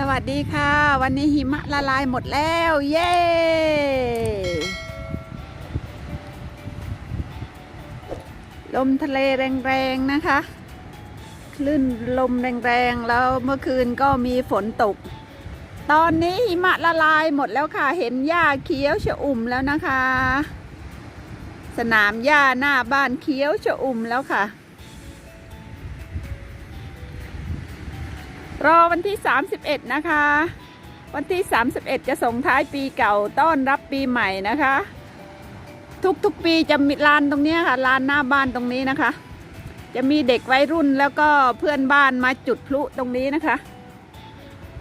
สวัสดีค่ะ วันนี้หิมะละลายหมดแล้ว เย้ ลมทะเลแรงๆนะคะ คลื่นลมแรงๆ แล้วเมื่อคืนก็มีฝนตก ตอนนี้หิมะละลายหมดแล้วค่ะ เห็นหญ้าเขียวชอุ่มแล้วนะคะ สนามหญ้าหน้าบ้านเขียวชอุ่มแล้วค่ะ รอวันที่ 31 นะคะ วันที่ 31 จะส่งท้ายปีเก่าต้อนรับปีใหม่นะคะ ทุกๆปีจะมีลานตรงนี้ค่ะลานหน้าบ้านตรงนี้นะคะ จะมีเด็กวัยรุ่นแล้วก็เพื่อนบ้านมาจุดพลุตรงนี้นะคะ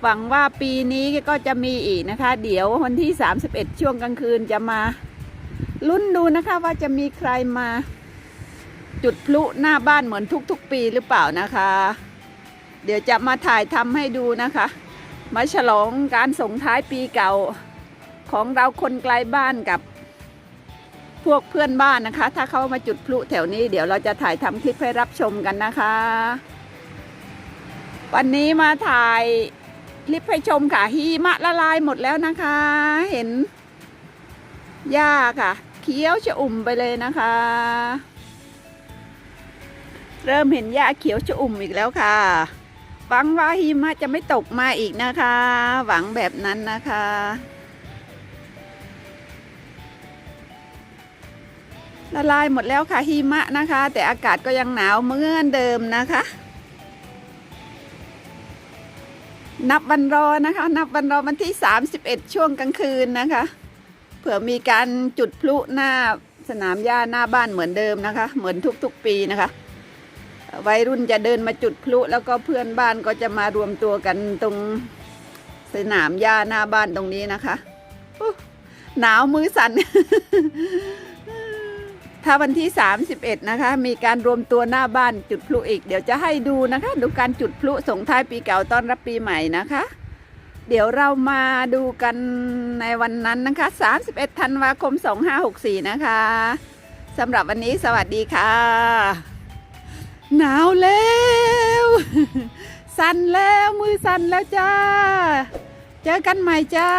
หวังว่าปีนี้ก็จะมีอีกนะคะ เดี๋ยววันที่ 31 ช่วงกลางคืนจะมาลุ้นดูนะคะว่าจะมีใครมาจุดพลุหน้าบ้านเหมือนทุกๆ ปีหรือเปล่านะคะ เดี๋ยวจะมาถ่ายทำให้ดูนะคะ มาฉลองการส่งท้ายปีเก่าของเราคนไกลบ้านกับพวกเพื่อนบ้านนะคะ ถ้าเขามาจุดพลุแถวนี้ เดี๋ยวเราจะถ่ายทำคลิปให้รับชมกันนะคะ วันนี้มาถ่ายคลิปให้ชมค่ะหิมะละลายหมดแล้วนะคะ เห็นหญ้าค่ะ เขียวชอุ่มไปเลยนะคะ เริ่มเห็นหญ้าเขียวชอุ่มอีกแล้วค่ะ หวังว่าหิมะจะไม่ตกมาอีกนะคะ หวังแบบนั้นนะคะ ละลายหมดแล้วค่ะหิมะนะคะ แต่อากาศก็ยังหนาวเหมือนเดิมนะคะ นับวันรอนะคะ นับวันรอวันที่ 31 ช่วงกลางคืนนะคะ เผื่อมีการจุดพลุหน้าสนามหญ้าหน้าบ้านเหมือนเดิมนะคะ เหมือนทุกๆปีนะคะ วัยรุ่นจะเดินมาจุดพลุ แล้วก็เพื่อนบ้านก็จะมารวมตัวกันตรงสนามหญ้าหน้าบ้านตรงนี้นะคะหนาวมือสั่นถ้าวันที่ 31 นะคะ มีการรวมตัวหน้าบ้านจุดพลุอีก เดี๋ยวจะให้ดูนะคะ ดูการจุดพลุส่งท้ายปีเก่าต้อนรับปีใหม่นะคะ เดี๋ยวเรามาดูกันในวันนั้นนะคะ 31 ธันวาคม 2564 นะคะสำหรับวันนี้สวัสดีค่ะ หนาวแล้ว สั่นแล้วมือสั่นแล้วจ้า เจอกันใหม่จ้า